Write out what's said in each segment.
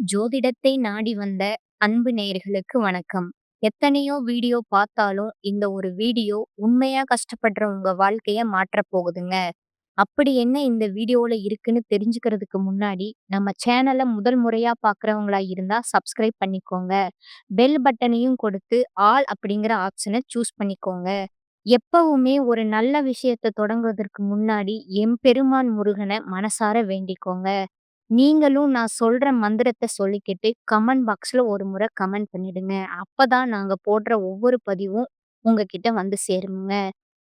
ஜோதிடத்தை நாடி வந்த அன்பு நேயர்களுக்கு வணக்கம். எத்தனையோ வீடியோ பார்த்தாலும், இந்த ஒரு வீடியோ உண்மையா கஷ்டப்படுற உங்க வாழ்க்கைய மாற்ற போகுதுங்க. அப்படி என்ன இந்த வீடியோல இருக்குன்னு தெரிஞ்சுக்கிறதுக்கு முன்னாடி, நம்ம சேனலை முதல் முறையா பாக்குறவங்களா இருந்தா சப்ஸ்கிரைப் பண்ணிக்கோங்க. பெல் பட்டனையும் கொடுத்து, ஆல் அப்படிங்கிற ஆப்ஷன சூஸ் பண்ணிக்கோங்க. எப்பவுமே ஒரு நல்ல விஷயத்த தொடங்குவதற்கு முன்னாடி, எம்பெருமான் முருகன மனசார வேண்டிக்கோங்க. நீங்களும் நான் சொல்ற மந்திரத்த சொல்லிக்கிட்டு, கமெண்ட் பாக்ஸ்ல ஒரு முறை கமெண்ட் பண்ணிடுங்க. அப்பதான் நாங்க போடுற ஒவ்வொரு பதிவும் உங்ககிட்ட வந்து சேருங்க.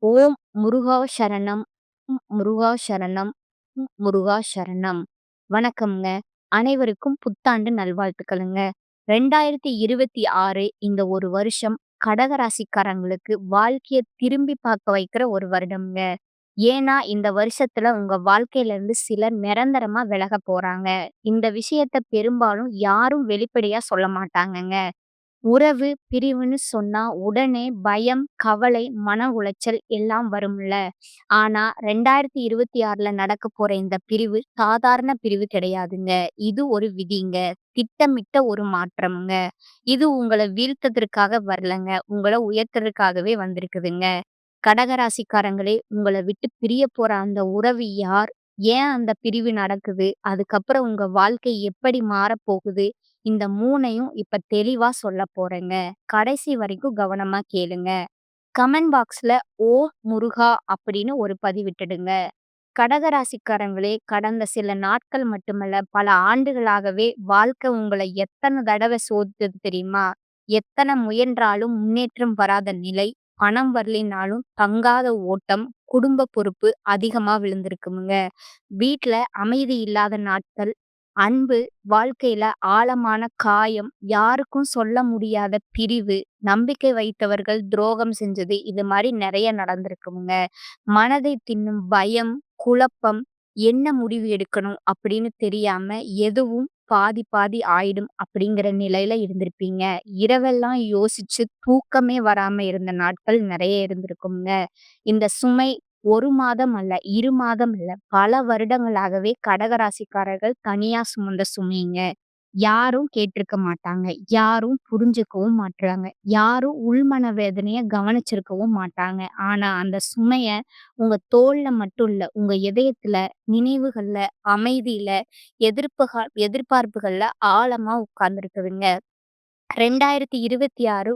ஓம் முருகா சரணம், ம் முருகா சரணம், ம் முருகா சரணம். வணக்கம்ங்க. அனைவருக்கும் புத்தாண்டு நல்வாழ்த்துக்களுங்க. 2026 இந்த ஒரு வருஷம் கடக ராசிக்காரங்களுக்கு வாழ்க்கைய திரும்பி பார்க்க வைக்கிற ஒரு வருடம்ங்க. ஏன்னா, இந்த வருஷத்துல உங்க வாழ்க்கையில இருந்து சிலர் நிரந்தரமா விலக போறாங்க. இந்த விஷயத்த பெரும்பாலும் யாரும் வெளிப்படையா சொல்ல மாட்டாங்கங்க. உறவு பிரிவுன்னு சொன்னா உடனே பயம், கவலை, மன உளைச்சல் எல்லாம் வரும்ல. ஆனா 2026ல நடக்கப் போற இந்த பிரிவு சாதாரண பிரிவு கிடையாதுங்க. இது ஒரு விதிங்க. திட்டமிட்ட ஒரு மாற்றம்ங்க. இது உங்கள வீழ்த்ததற்காக வரலங்க. உங்கள உயர்த்ததற்காகவே வந்திருக்குதுங்க. கடக ராசிக்காரங்களே, உங்கள விட்டு பிரிய போற அந்த உறவு யார்? ஏன் அந்த பிரிவு நடக்குது? அதுக்கப்புறம் உங்க வாழ்க்கை எப்படி மாறப்போகுது? இந்த மூணையும் இப்ப தெளிவா சொல்லப் போறேங்க. கடைசி வரைக்கும் கவனமா கேளுங்க. கமெண்ட் பாக்ஸ்ல ஓ முருகா அப்படின்னு ஒரு பதிவிட்டுடுங்க. கடக ராசிக்காரங்களே, கடந்த சில நாட்கள் மட்டுமல்ல, பல ஆண்டுகளாகவே வாழ்க்கை உங்கள எத்தனை தடவை சோதித்தது தெரியுமா? எத்தனை முயன்றாலும் முன்னேற்றம் வராத நிலை, பணம் வரலைனாலும் தங்காத ஓட்டம், குடும்ப பொறுப்பு அதிகமா விழுந்திருக்குமுங்க. வீட்ல அமைதி இல்லாத நாட்கள், அன்பு, வாழ்க்கையில ஆழமான காயம், யாருக்கும் சொல்ல முடியாத பிரிவு, நம்பிக்கை வைத்தவர்கள் துரோகம் செஞ்சது, இது மாதிரி நிறைய நடந்திருக்குமுங்க. மனதை தின்னும் பயம், குழப்பம், என்ன முடிவு எடுக்கணும் அப்படின்னு தெரியாம எதுவும் பாதி பாதி ஆயிடும் அப்படிங்கிற நிலையில இருந்திருப்பீங்க. இரவெல்லாம் யோசிச்சு தூக்கமே வராம இருந்த நாட்கள் நெறைய இருந்திருக்கும்ங்க. இந்த சுமை 1 மாதம் அல்ல, 2 மாதம் இல்ல, பல வருடங்களாகவே கடக ராசிக்காரர்கள் தனியா சுமந்த சுமைங்க. யாரும் கேட்டிருக்க மாட்டாங்க. யாரும் புரிஞ்சுக்கவும் மாட்றாங்க. யாரும் உள்மன வேதனையை கவனிச்சிருக்கவும் மாட்டாங்க. ஆனா அந்த சுமைய உங்க தோள்ல மட்டும் இல்ல, உங்க இதயத்துல, நினைவுகள்ல, அமைதியில, எதிர்ப்புக எதிர்பார்ப்புகள்ல ஆழமா உட்கார்ந்திருக்குதுங்க. 2026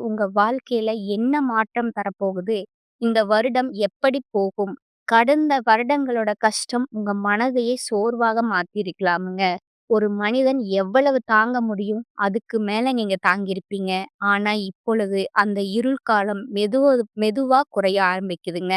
உங்க வாழ்க்கையில என்ன மாற்றம் தரப்போகுது? இந்த வருடம் எப்படி போகும்? கடந்த வருடங்களோட கஷ்டம் உங்க மனதையே சோர்வாக மாத்தியிருக்கலாமுங்க. ஒரு மனிதன் எவ்வளவு தாங்க முடியும்? அதுக்கு மேல நீங்க தாங்கியிருப்பீங்க. ஆனா இப்பொழுது அந்த இருள் காலம் மெதுவா மெதுவா குறைய ஆரம்பிக்குதுங்க.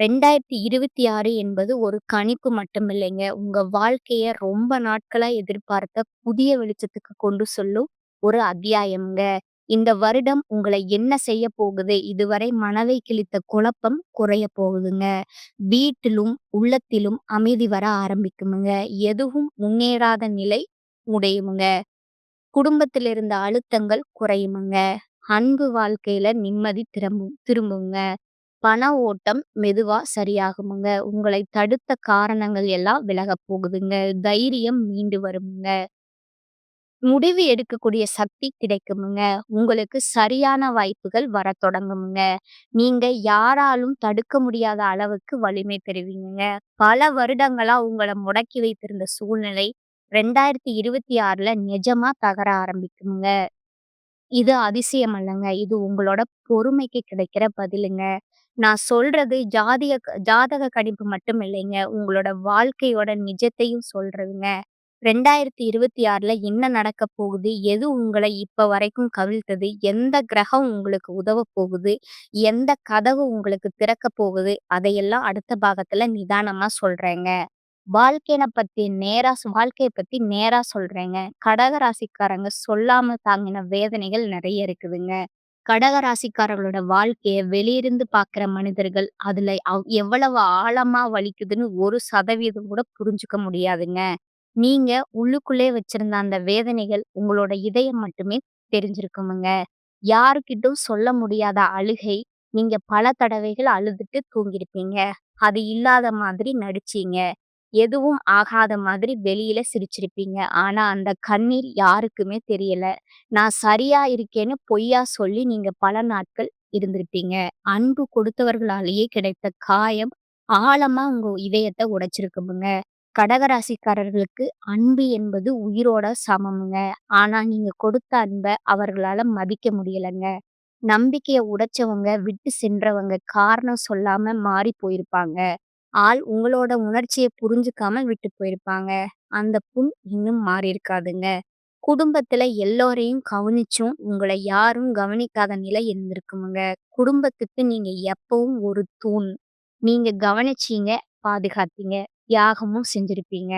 2026 என்பது ஒரு கணிப்பு மட்டுமில்லைங்க. உங்க வாழ்க்கைய ரொம்ப நாட்களா எதிர்பார்த்த புதிய வெளிச்சத்துக்கு கொண்டு செல்லும் ஒரு அத்தியாயம்ங்க. இந்த வருடம் உங்களை என்ன செய்ய போகுது? இதுவரை மனதை கிழித்த குழப்பம் குறையப் போகுதுங்க. வீட்டிலும், உள்ளத்திலும் அமைதி வர ஆரம்பிக்குமுங்க. எதுவும் முன்னேறாத நிலை உடையுமுங்க குடும்பத்தில் இருந்த அழுத்தங்கள் குறையுமுங்க. அன்பு வாழ்க்கையில நிம்மதி திரும்பும் திரும்புங்க. பண ஓட்டம் மெதுவா சரியாகுமுங்க. உங்களை தடுத்த காரணங்கள் எல்லாம் விலக போகுதுங்க. தைரியம் மீண்டு வருமுங்க. முடிவு எடுக்கக்கூடிய சக்தி கிடைக்குமுங்க. உங்களுக்கு சரியான வாய்ப்புகள் வரத் தொடங்குமுங்க. நீங்க யாராலும் தடுக்க முடியாத அளவுக்கு வலிமை பெறுவீங்கங்க. பல வருடங்களா உங்கள முடக்கி வைத்திருந்த சூழ்நிலை 2026ல நிஜமா தகர ஆரம்பிக்குமுங்க. இது அதிசயம் அல்லங்க. இது உங்களோட பொறுமைக்கு கிடைக்கிற பதிலுங்க. நான் சொல்றது ஜாதிக ஜாதக கணிப்பு மட்டும் இல்லைங்க. உங்களோட வாழ்க்கையோட நிஜத்தையும் சொல்றதுங்க. 2026ல என்ன நடக்கப் போகுது? எது உங்களை இப்ப வரைக்கும் கவிழ்த்தது? எந்த கிரகம் உங்களுக்கு உதவப் போகுது? எந்த கதவு உங்களுக்கு திறக்க போகுது? அதையெல்லாம் அடுத்த பாகத்துல நிதானமா சொல்றேங்க. வாழ்க்கைய பத்தி நேரா வாழ்க்கைய பத்தி நேரா சொல்றேங்க. கடக ராசிக்காரங்க சொல்லாம தாங்கின வேதனைகள் நிறைய இருக்குதுங்க. கடக ராசிக்காரர்களோட வாழ்க்கைய வெளியிருந்து பார்க்குற மனிதர்கள், அதுல அவ் எவ்வளவு ஆழமா வலிக்குதுன்னு ஒரு சதவீதம் கூட புரிஞ்சுக்க முடியாதுங்க. நீங்க உள்ளுக்குள்ளே வச்சிருந்த அந்த வேதனைகள் உங்களோட இதயம் மட்டுமே தெரிஞ்சிருக்குமுங்க. யாருக்கிட்டும் சொல்ல முடியாத அழுகை, நீங்க பல தடவைகள் அழுதுட்டு தூங்கியிருப்பீங்க. அது இல்லாத மாதிரி நடிச்சீங்க. எதுவும் ஆகாத மாதிரி வெளியில சிரிச்சிருப்பீங்க. ஆனா அந்த கண்ணீர் யாருக்குமே தெரியல. நான் சரியா இருக்கேன்னு பொய்யா சொல்லி நீங்க பல நாட்கள் இருந்திருப்பீங்க. அன்பு கொடுத்தவர்களாலேயே கிடைத்த காயம் ஆழமா உங்க இதயத்த உடைச்சிருக்குமுங்க. கடகராசிக்காரர்களுக்கு அன்பு என்பது உயிரோட சமம்ங்க. ஆனா நீங்க கொடுத்த அன்பை அவர்களால மதிக்க முடியலங்க. நம்பிக்கைய உடைச்சவங்க, விட்டு சென்றவங்க காரணம் சொல்லாம மாறி போயிருப்பாங்க. ஆள் உங்களோட உணர்ச்சியை புரிஞ்சுக்காம விட்டு போயிருப்பாங்க. அந்த புண் இன்னும் மாறியிருக்காதுங்க. குடும்பத்துல எல்லோரையும் கவனிச்சும் உங்களை யாரும் கவனிக்காத நிலை இருந்திருக்குமுங்க. குடும்பத்துக்கு நீங்க எப்பவும் ஒரு தூண். நீங்க கவனிச்சீங்க, பாதுகாத்தீங்க, தியாகமும் செஞ்சிருப்பீங்க.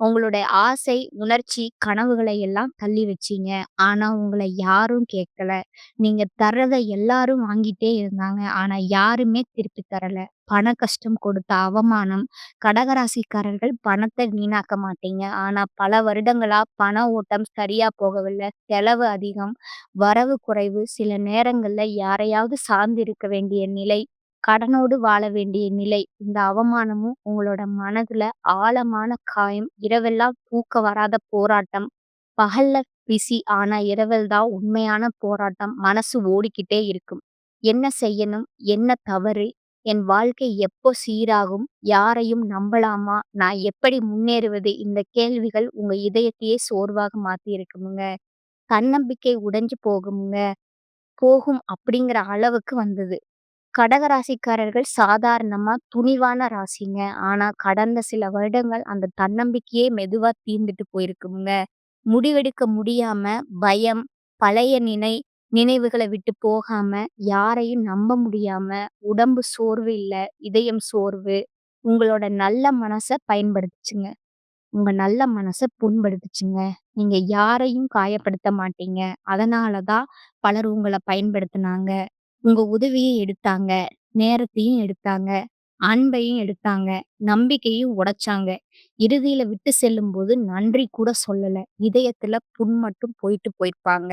உங்களுடைய ஆசை, உணர்ச்சி, கனவுகளை எல்லாம் தள்ளி வச்சீங்க. ஆனா உங்கள யாரும் கேட்கல. நீங்க தர்றத எல்லாரும் வாங்கிட்டே இருந்தாங்க. ஆனா யாருமே திருப்பி தரல. பண கஷ்டம் கொடுத்த அவமானம். கடகராசிக்காரர்கள் பணத்த வீணாக்க மாட்டீங்க. ஆனா பல வருடங்களா பண ஓட்டம் சரியா போகவில்ல. செலவு அதிகம், வரவு குறைவு. சில நேரங்கள்ல யாரையாவது சார்ந்து இருக்க வேண்டிய நிலை. கடனோடு வாழ வேண்டிய நிலை. இந்த அவமானமும் உங்களோட மனதுல ஆழமான காயம். இரவெல்லாம் தூக்க வராத போராட்டம். பகல்ல பிஸி. ஆனா இரவல் தான் உண்மையான போராட்டம். மனசு ஓடிக்கிட்டே இருக்கும். என்ன செய்யணும்? என்ன தவறு? என் வாழ்க்கை எப்போ சீராகும்? யாரையும் நம்பலாமா? நான் எப்படி முன்னேறுவது? இந்த கேள்விகள் உங்க இதயத்தையே சோர்வாக மாத்தியிருக்குமுங்க. தன்னம்பிக்கை உடைஞ்சு போகுமுங்க. போகும் அப்படிங்கிற அளவுக்கு வந்தது. கடகராசிக்காரர்கள் சாதாரணமா துணிவான ராசிங்க. ஆனா கடந்த சில வருடங்கள் அந்த தன்னம்பிக்கையே மெதுவா தீர்ந்துட்டு போயிருக்குங்க முடிவெடுக்க முடியாம, பயம், பழைய நினை நினைவுகள விட்டு போகாம, யாரையும் நம்ப முடியாம, உடம்பு சோர்வு இல்ல, இதயம் சோர்வு. உங்களோட நல்ல மனச பயன்படுத்துச்சுங்க. உங்க நல்ல மனச புண்படுத்துச்சுங்க. நீங்க யாரையும் காயப்படுத்த மாட்டீங்க. அதனால தான் பலர் உங்கள பயன்படுத்துனாங்க. உங்க உதவியை எடுத்தாங்க. நேரத்தையும் எடுத்தாங்க. அன்பையும் எடுத்தாங்க. நம்பிக்கையும் உடைச்சாங்க. இறுதியில விட்டு செல்லும்போது நன்றி கூட சொல்லல. இதயத்துல புண் மட்டும் போயிட்டு போயிருப்பாங்க.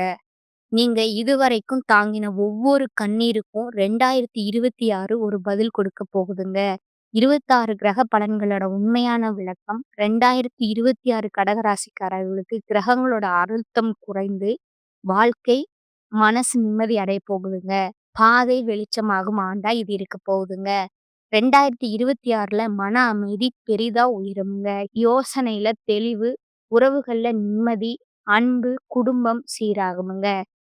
நீங்க இதுவரைக்கும் தாங்கின ஒவ்வொரு கண்ணீருக்கும் 2026 ஒரு பதில் கொடுக்க போகுதுங்க. 26 கிரக பலன்களோட உண்மையான விளக்கம் 2026 கடகராசிக்காரர்களுக்கு கிரகங்களோட அழுத்தம் குறைந்து, வாழ்க்கை, மனசு நிம்மதி அடைய போகுதுங்க. பாதை வெளிச்சமாகும் ஆண்டா இது இருக்க போகுதுங்க. 2026ல மன அமைதி பெரிதா உயருங்க யோசனையில தெளிவு, உறவுகள்ல நிம்மதி, அன்பு, குடும்பம் சீராகுமுங்க.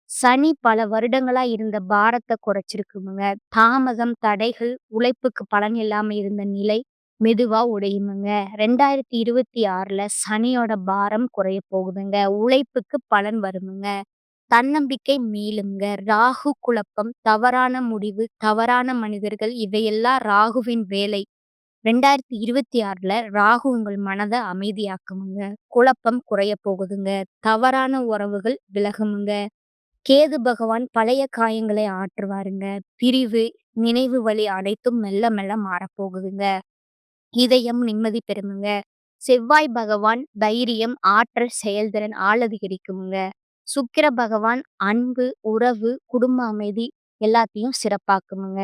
சனி பல வருடங்களா இருந்த பாரத்தை குறைச்சிருக்குமுங்க. தாமதம், தடைகள், உழைப்புக்கு பலன் இல்லாம இருந்த நிலை மெதுவா உடையுமுங்க. 2026ல சனியோட பாரம் குறைய போகுதுங்க. உழைப்புக்கு பலன் வருமுங்க. தன்னம்பிக்கை மீளுங்க. ராகு குழப்பம், தவறான முடிவு, தவறான மனிதர்கள் இவையெல்லாம் ராகுவின் வேலை. 2026ல ராகு உங்கள் மனத அமைதியாக்குமுங்க. குழப்பம் குறைய போகுதுங்க. தவறான உறவுகள் விலகுமுங்க. கேது பகவான் பழைய காயங்களை ஆற்றுவாருங்க. பிரிவு, நினைவு வலி அனைத்தும் மெல்ல மெல்ல மாறப்போகுதுங்க. இதயம் நிம்மதி பெறுமுங்க. செவ்வாய் பகவான் தைரியம், ஆற்றல், செயல்திறன் ஆள் அதிகரிக்குமுங்க. சுக்கிர பகவான் அன்பு, உறவு, குடும்ப அமைதி எல்லாத்தையும் சிறப்பாக்குமுங்க.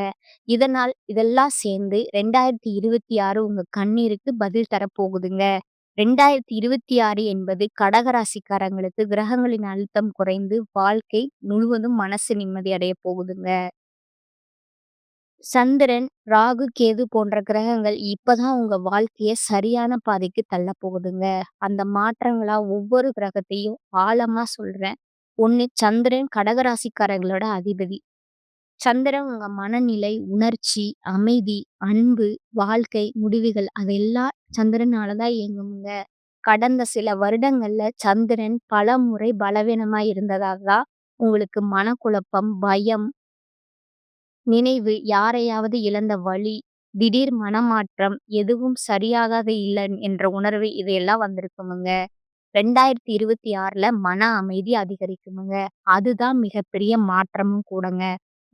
இதனால் இதெல்லாம் சேர்ந்து 2026 உங்க கண்ணீருக்கு பதில் தரப்போகுதுங்க. 2026 என்பது கடகராசிக்காரங்களுக்கு கிரகங்களின் அழுத்தம் குறைந்து, வாழ்க்கை முழுவதும் மனசு நிம்மதி அடைய போகுதுங்க. சந்திரன், ராகு, கேது போன்ற கிரகங்கள் இப்பதான் உங்க வாழ்க்கைய சரியான பாதைக்கு தள்ளப் போகுதுங்க. அந்த மாற்றங்களா ஒவ்வொரு கிரகத்தையும் ஆழமா சொல்றேன். ஒன்னு சந்திரன் கடகராசிக்காரங்களோட அதிபதி. சந்திரன் உங்க மனநிலை, உணர்ச்சி, அமைதி, அன்பு, வாழ்க்கை, முடிவுகள் அதெல்லாம் சந்திரனாலதான் இயங்குங்க கடந்த சில வருடங்கள்ல சந்திரன் பல முறை பலவீனமா இருந்ததால் தான் உங்களுக்கு மனக்குழப்பம், பயம், நினைவு, யாரையாவது இழந்த வழி திடீர் மனமாற்றம், எதுவும் சரியாகாத இல்ல என்ற உணர்வு இதையெல்லாம் வந்திருக்குமுங்க. 2026ல மன அமைதி அதிகரிக்குமுங்க. அதுதான் மிகப்பெரிய மாற்றமும் கூடங்க.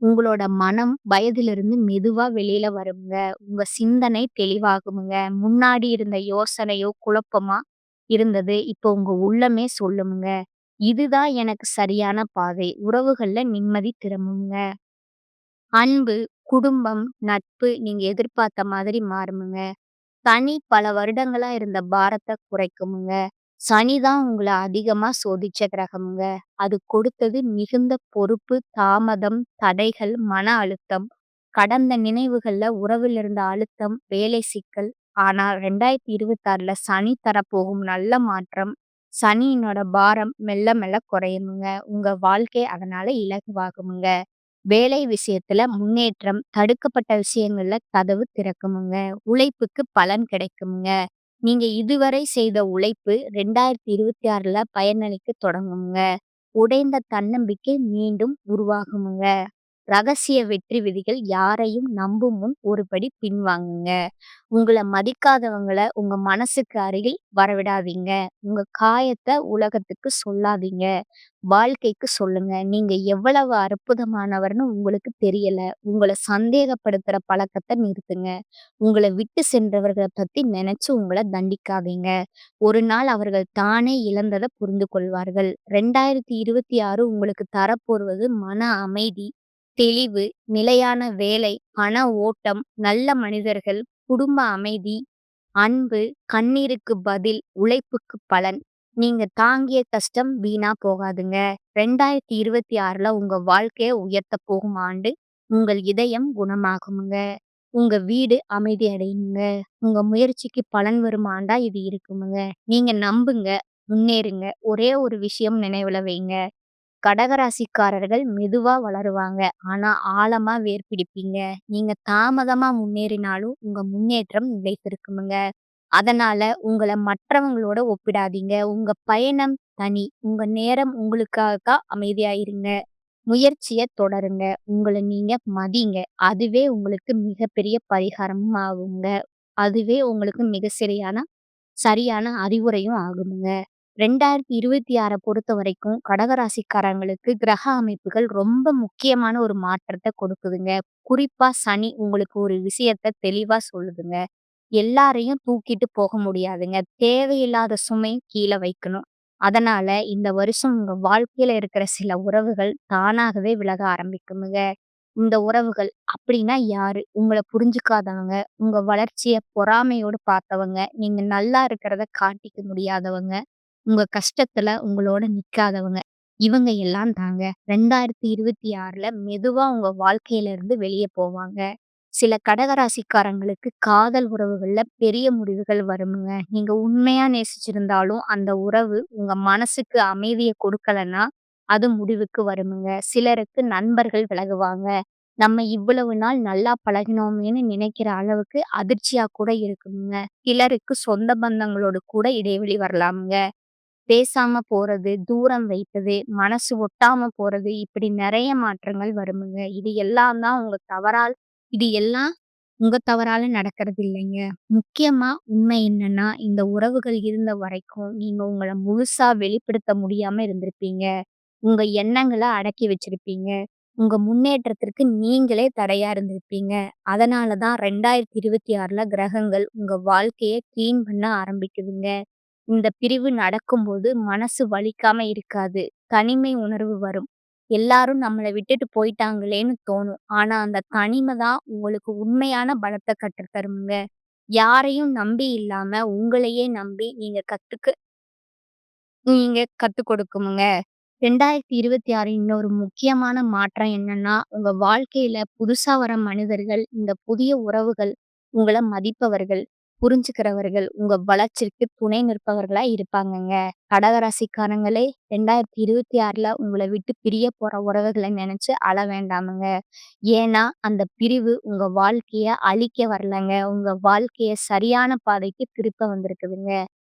உங்களோட மனம் வயதிலிருந்து மெதுவா வெளியில வருமுங்க. உங்க சிந்தனை தெளிவாகுமுங்க. முன்னாடி இருந்த யோசனையோ குழப்பமா இருந்தது. இப்போ உங்க உள்ளமே சொல்லுமுங்க. இதுதான் எனக்கு சரியான பாதை. உறவுகள்ல நிம்மதி திரும்புங்க. அன்பு, குடும்பம், நட்பு நீங்க எதிர்பார்த்த மாதிரி மாறுமுங்க. சனி பல வருடங்களா இருந்த பாரத்த குறைக்குமுங்க. சனி தான் உங்கள அதிகமா சோதிச்ச கிரகம்ங்க. அது கொடுத்தது மிகுந்த பொறுப்பு, தாமதம், தடைகள், மன அழுத்தம், கடந்த நினைவுகள்ல உறவில் இருந்த அழுத்தம், வேலை சிக்கல். ஆனா 2026ல சனி தரப்போகும் நல்ல மாற்றம். சனியினோட பாரம் மெல்ல மெல்ல குறையுமுங்க. உங்க வாழ்க்கை அதனால இலகுவாகுமுங்க. வேலை விஷயத்துல முன்னேற்றம், தடுக்கப்பட்ட விஷயங்கள்ல கதவு திறக்குமுங்க. உழைப்புக்கு பலன் கிடைக்குமுங்க. நீங்க இதுவரை செய்த உழைப்பு ரெண்டாயிரத்தி இருபத்தி ஆறுல பயனளிக்க தொடங்குங்க உடைந்த தன்னம்பிக்கை மீண்டும் உருவாகுமுங்க. ரகசிய வெற்றி விதிகள் யாரையும் நம்பும் முன் ஒரு படி பின்வாங்குங்க. உங்களை மதிக்காதவங்கள உங்க மனசுக்கு அருகில் வரவிடாதீங்க. உங்க காயத்தை உலகத்துக்கு சொல்லாதீங்க. வாழ்க்கைக்கு சொல்லுங்க. நீங்க எவ்வளவு அற்புதமானவர்னு உங்களுக்கு தெரியல. உங்களை சந்தேகப்படுத்துற பழக்கத்தை நிறுத்துங்க. உங்களை விட்டு சென்றவர்களை பத்தி நினைச்சு உங்களை தண்டிக்காதீங்க. ஒரு நாள் அவர்கள் தானே இழந்ததை புரிந்து கொள்வார்கள். 2026 உங்களுக்கு தரப்போறுவது மன அமைதி, தெளிவு, நிலையான வேலை, பண ஓட்டம், நல்ல மனிதர்கள், குடும்ப அமைதி, அன்பு, கண்ணீருக்கு பதில், உழைப்புக்கு பலன். நீங்க தாங்கிய கஷ்டம் வீணா போகாதுங்க. 2026ல உங்க வாழ்க்கைய உயர்த்தப் போகும் ஆண்டு. உங்கள் இதயம் குணமாகுமுங்க. உங்க வீடு அமைதி அடையுங்க. உங்க முயற்சிக்கு பலன் வரும் ஆண்டா இது இருக்குமுங்க. நீங்க நம்புங்க, முன்னேறுங்க. ஒரே ஒரு விஷயம் நினைவுல வைங்க. கடகராசிக்காரர்கள் மெதுவா வளருவாங்க. ஆனா ஆழமா வேர் பிடிப்பீங்க. நீங்க தாமதமா முன்னேறினாலும் உங்க முன்னேற்றம் நிலைத்திருக்குமுங்க. அதனால உங்களை மற்றவங்களோட ஒப்பிடாதீங்க. உங்க பயணம் தனி. உங்க நேரம் உங்களுக்காக அமைதியாயிருங்க முயற்சியை முயற்சிய தொடருங்க. உங்களை நீங்க மதிங்க. அதுவே உங்களுக்கு மிகப்பெரிய பரிகாரமும் ஆகுங்க. அதுவே உங்களுக்கு மிக சரியான சரியான அறிவுரையும் ஆகுமுங்க. ரெண்டாயிரத்தி இருபத்தி ஆறை பொறுத்த வரைக்கும் கடகராசிக்காரங்களுக்கு கிரக அமைப்புகள் ரொம்ப முக்கியமான ஒரு மாற்றத்தை கொடுக்குதுங்க. குறிப்பா சனி உங்களுக்கு ஒரு விஷயத்த தெளிவா சொல்லுதுங்க. எல்லாரையும் தூக்கிட்டு போக முடியாதுங்க. தேவையில்லாத சுமை கீழே வைக்கணும். அதனால இந்த வருஷம் உங்க வாழ்க்கையில இருக்கிற சில உறவுகள் தானாகவே விலக ஆரம்பிக்குமுங்க. இந்த உறவுகள் அப்படின்னா யாரு? உங்களை புரிஞ்சுக்காதவங்க, உங்க வளர்ச்சியை பொறாமையோடு பார்த்தவங்க, நீங்க நல்லா இருக்கிறத காட்டிக்க முடியாதவங்க, உங்க கஷ்டத்துல உங்களோட நிக்காதவங்க. இவங்க எல்லாம் தாங்க 2026ல மெதுவா உங்க வாழ்க்கையில இருந்து வெளியே போவாங்க. சில கடகராசிக்காரங்களுக்கு காதல் உறவுகள்ல பெரிய முடிவுகள் வருமுங்க. நீங்க உண்மையா நேசிச்சிருந்தாலும் அந்த உறவு உங்க மனசுக்கு அமைதியை கொடுக்கலன்னா, அது முடிவுக்கு வருமுங்க. சிலருக்கு நண்பர்கள் விலகுவாங்க. நம்ம இவ்வளவு நாள் நல்லா பழகினோமேன்னு நினைக்கிற அளவுக்கு அதிர்ச்சியா கூட இருக்குங்க சிலருக்கு சொந்த பந்தங்களோடு கூட இடைவெளி வரலாமுங்க. பேசாம போறது, தூரம் வைப்பது, மனசு ஒட்டாம போறது இப்படி நெறைய மாற்றங்கள் வருமுங்க. இது எல்லாம் தான் உங்க தவறால் இது எல்லாம் உங்க தவறால நடக்கிறது இல்லைங்க. முக்கியமா உண்மை என்னன்னா, இந்த உறவுகள் இருந்த வரைக்கும் நீங்க உங்கள முழுசா வெளிப்படுத்த முடியாம இருந்திருப்பீங்க. உங்க எண்ணங்கள அடக்கி வச்சிருப்பீங்க. உங்க முன்னேற்றத்திற்கு நீங்களே தடையா இருந்திருப்பீங்க. அதனால தான் 2026ல கிரகங்கள் உங்க வாழ்க்கைய கிளீன் பண்ண ஆரம்பிக்குதுங்க. இந்த பிரிவு நடக்கும்போது மனசு வலிக்காம இருக்காது. தனிமை உணர்வு வரும். எல்லாரும் நம்மள விட்டுட்டு போயிட்டாங்களேன்னு தோணும். ஆனா அந்த தனிமை தான் உங்களுக்கு உண்மையான பலத்த கற்றுத் தருமுங்க. யாரையும் நம்பி இல்லாம உங்களையே நம்பி நீங்க கத்துக்க நீங்க கத்துக் கொடுக்குமுங்க. 2026 இன்னொரு முக்கியமான மாற்றம் என்னன்னா, உங்க வாழ்க்கையில புதுசா வர மனிதர்கள், இந்த புதிய உறவுகள் உங்கள மதிப்பவர்கள், புரிஞ்சுக்கிறவர்கள், உங்க வளர்ச்சிக்கு துணை நிற்பவர்களா இருப்பாங்கங்க. கடகராசிக்காரங்களே 2026ல உங்கள விட்டு பிரிய போற உறவுகளை நினைச்சு அழ வேண்டாமுங்க. ஏன்னா அந்த பிரிவு உங்க வாழ்க்கைய அழிக்க வரலங்க. உங்க வாழ்க்கைய சரியான பாதைக்கு திருப்ப வந்திருக்குதுங்க.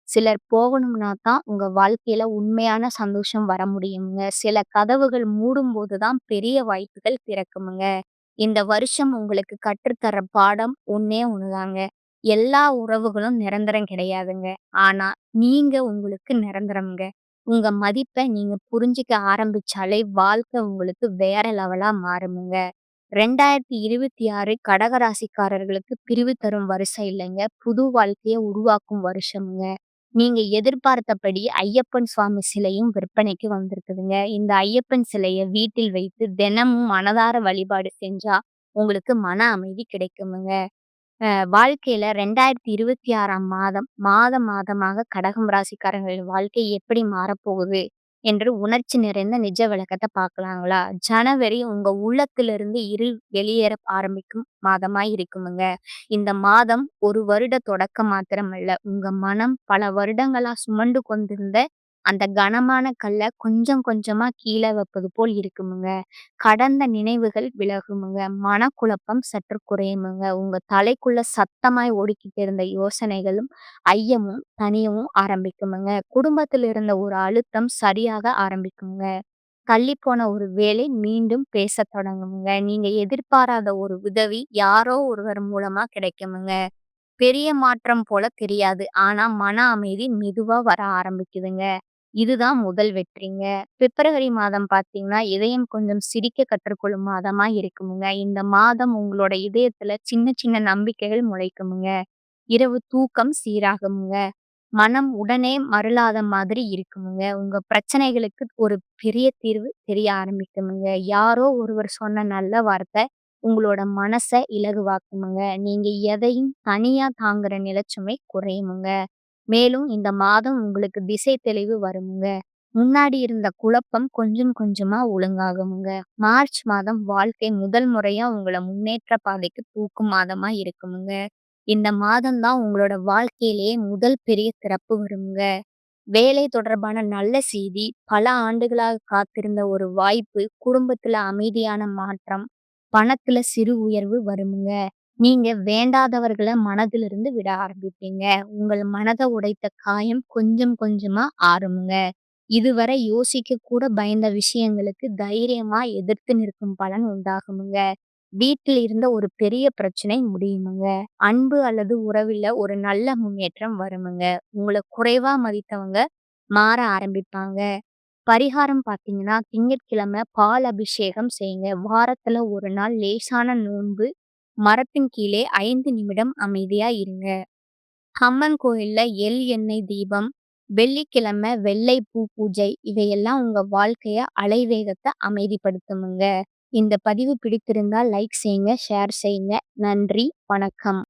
சிலர் போகணும்னா தான் உங்க வாழ்க்கையில உண்மையான சந்தோஷம் வர முடியுங்க சில கதவுகள் மூடும்போது தான் பெரிய வாய்ப்புகள் திறக்குமுங்க. இந்த வருஷம் உங்களுக்கு கற்றுத்தர பாடம் ஒன்னே ஒண்ணுதாங்க. எல்லா உறவுகளும் நிரந்தரம் கிடையாதுங்க. ஆனா நீங்க உங்களுக்கு நிரந்தரம்ங்க. உங்க மதிப்ப நீங்க புரிஞ்சுக்க ஆரம்பிச்சாலே வாழ்க்கை உங்களுக்கு வேற லெவலா மாறுமுங்க. 2026 கடகராசிக்காரர்களுக்கு பிரிவு தரும் வருஷம் இல்லைங்க. புது வாழ்க்கைய உருவாக்கும் வருஷம்ங்க. நீங்க எதிர்பார்த்தபடி ஐயப்பன் சுவாமி சிலையும் விற்பனைக்கு வந்திருக்குதுங்க. இந்த ஐயப்பன் சிலைய வீட்டில் வைத்து தினமும் மனதார வழிபாடு செஞ்சா உங்களுக்கு மன அமைதி கிடைக்குமுங்க. வாழ்க்கையில ரெண்டாயிரத்தி இருபத்தி ஆறாம் மாதம், மாதம் மாதமாக கடகம் ராசிக்காரங்களின் வாழ்க்கை எப்படி மாறப்போகுது என்று உணர்ச்சி நிறைந்த நிஜ விளக்கத்தை பார்க்கலாங்களா? ஜனவரி உங்க உள்ளத்திலிருந்து இருள் வெளியேற ஆரம்பிக்கும் மாதமாய் இருக்குமுங்க. இந்த மாதம் ஒரு வருட தொடக்கம் மாத்திரமல்ல, உங்க மனம் பல வருடங்களா சுமந்து கொண்டிருந்த அந்த கனமான கல்ல கொஞ்சம் கொஞ்சமா கீழ வைப்பது போல் இருக்குமுங்க. கடந்த நினைவுகள் விலகுமுங்க. மனக்குழப்பம் சற்று குறையுமுங்க. உங்க தலைக்குள்ள சத்தமாய் ஓடிக்கிட்டு இருந்த யோசனைகளும், ஐயமும் தனியவும் ஆரம்பிக்குமுங்க. குடும்பத்தில் இருந்த ஒரு அழுத்தம் சரியாக ஆரம்பிக்குங்க. தள்ளிப்போன ஒரு வேலை மீண்டும் பேசத் தொடங்குமுங்க. நீங்க எதிர்பாராத ஒரு உதவி யாரோ ஒருவர் மூலமா கிடைக்குமுங்க. பெரிய மாற்றம் போல தெரியாது. ஆனா மன அமைதி மெதுவா வர ஆரம்பிக்குதுங்க. இதுதான் முதல் வெற்றிங்க. பிப்ரவரி மாதம் பார்த்தீங்கன்னா, இதயம் கொஞ்சம் சிரிக்க கற்றுக்கொள்ளும் மாதமா இருக்குமுங்க. இந்த மாதம் உங்களோட இதயத்துல சின்ன சின்ன நம்பிக்கைகள் முளைக்குமுங்க. இரவு தூக்கம் சீராகுமுங்க. மனம் உடனே மருளாத மாதிரி இருக்குமுங்க. உங்க பிரச்சனைகளுக்கு ஒரு பெரிய தீர்வு தெரிய ஆரம்பிக்குமுங்க. யாரோ ஒருவர் சொன்ன நல்ல வார்த்தை உங்களோட மனச இலகுவாக்குமுங்க. நீங்க எதையும் தனியா தாங்குற நிலச்சுமை குறையுமுங்க. மேலும் இந்த மாதம் உங்களுக்கு திசை தெளிவு வருமுங்க. முன்னாடி இருந்த குழப்பம் கொஞ்சம் கொஞ்சமா ஒழுங்காகுங்க மார்ச் மாதம் வாழ்க்கை முதல் முறையா உங்களை முன்னேற்ற பாதைக்கு தூக்கும் மாதமா இருக்குமுங்க. இந்த மாதம் தான் உங்களோட வாழ்க்கையிலேயே முதல் பெரிய திறப்பு வருமுங்க. வேலை தொடர்பான நல்ல செய்தி, பல ஆண்டுகளாக காத்திருந்த ஒரு வாய்ப்பு, குடும்பத்துல அமைதியான மாற்றம், பணத்துல சிறு உயர்வு வருமுங்க. நீங்க வேண்டாதவர்களை மனதிலிருந்து விட ஆரம்பிப்பீங்க. உங்கள் மனதை உடைத்த காயம் கொஞ்சம் கொஞ்சமா ஆறுமுங்க. இதுவரை யோசிக்க கூட பயந்த விஷயங்களுக்கு தைரியமா எதிர்த்து நிற்கும் பலன் உண்டாகுமுங்க. வீட்டில் இருந்த ஒரு பெரிய பிரச்சனை முடியுமுங்க. அன்பு அல்லது உறவில ஒரு நல்ல முன்னேற்றம் வருமுங்க. உங்களை குறைவா மதித்தவங்க மாற ஆரம்பிப்பாங்க. பரிகாரம் பார்த்தீங்கன்னா, திங்கட்கிழமை பால் அபிஷேகம் செய்யுங்க. வாரத்துல ஒரு நாள் லேசான நோன்பு, மரத்தின் கீழே ஐந்து நிமிடம் அமைதியா இருங்க. அம்மன் கோயில்ல எள் எண்ணெய் தீபம், வெள்ளிக்கிழமை வெள்ளை பூ பூஜை இவையெல்லாம் உங்க வாழ்க்கைய அலைவேகத்த அமைதிப்படுத்துமுங்க. இந்த பதிவு பிடித்திருந்தா லைக் செய்யுங்க, ஷேர் செய்யுங்க. நன்றி, வணக்கம்.